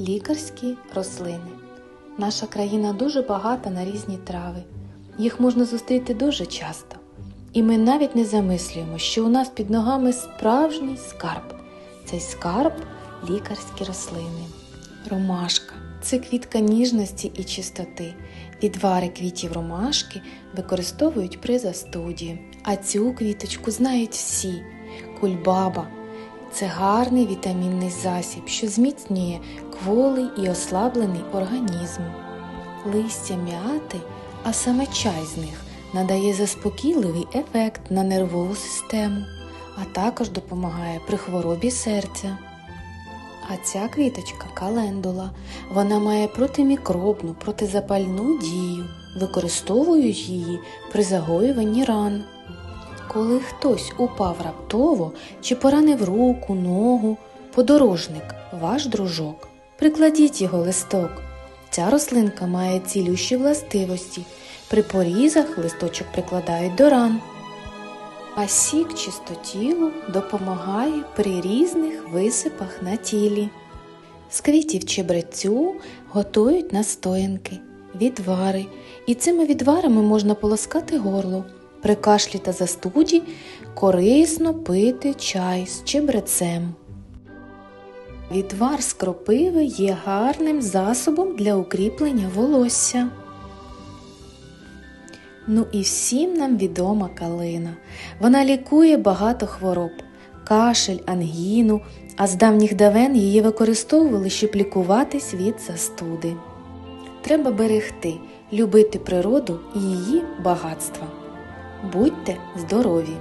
Лікарські рослини. Наша країна дуже багата на різні трави. Їх можна зустріти дуже часто. І ми навіть не замислюємо, що у нас під ногами справжній скарб. Цей скарб лікарські рослини. Ромашка це квітка ніжності і чистоти. Відвари квітів ромашки використовують при застуді. А цю квіточку знають всі. Кульбаба це гарний вітамінний засіб, що зміцнює кволий і ослаблений організм. Листя м'яти, а саме чай з них, надає заспокійливий ефект на нервову систему, а також допомагає при хворобі серця. А ця квіточка календула. Вона має протимікробну, протизапальну дію, використовують її при загоюванні ран. Коли хтось упав раптово чи поранив руку, ногу, подорожник, ваш дружок, прикладіть його листок. Ця рослинка має цілющі властивості. При порізах листочок прикладають до ран. А сік чистотілу допомагає при різних висипах на тілі. З квітів чебрецю готують настоянки, відвари, і цими відварами можна полоскати горло. При кашлі та застуді корисно пити чай з чебрецем. Відвар з кропиви є гарним засобом для укріплення волосся. Ну і всім нам відома калина. Вона лікує багато хвороб, кашель, ангіну, а з давніх давен її використовували, щоб лікуватись від застуди. Треба берегти, любити природу і її багатства. Будьте здорові!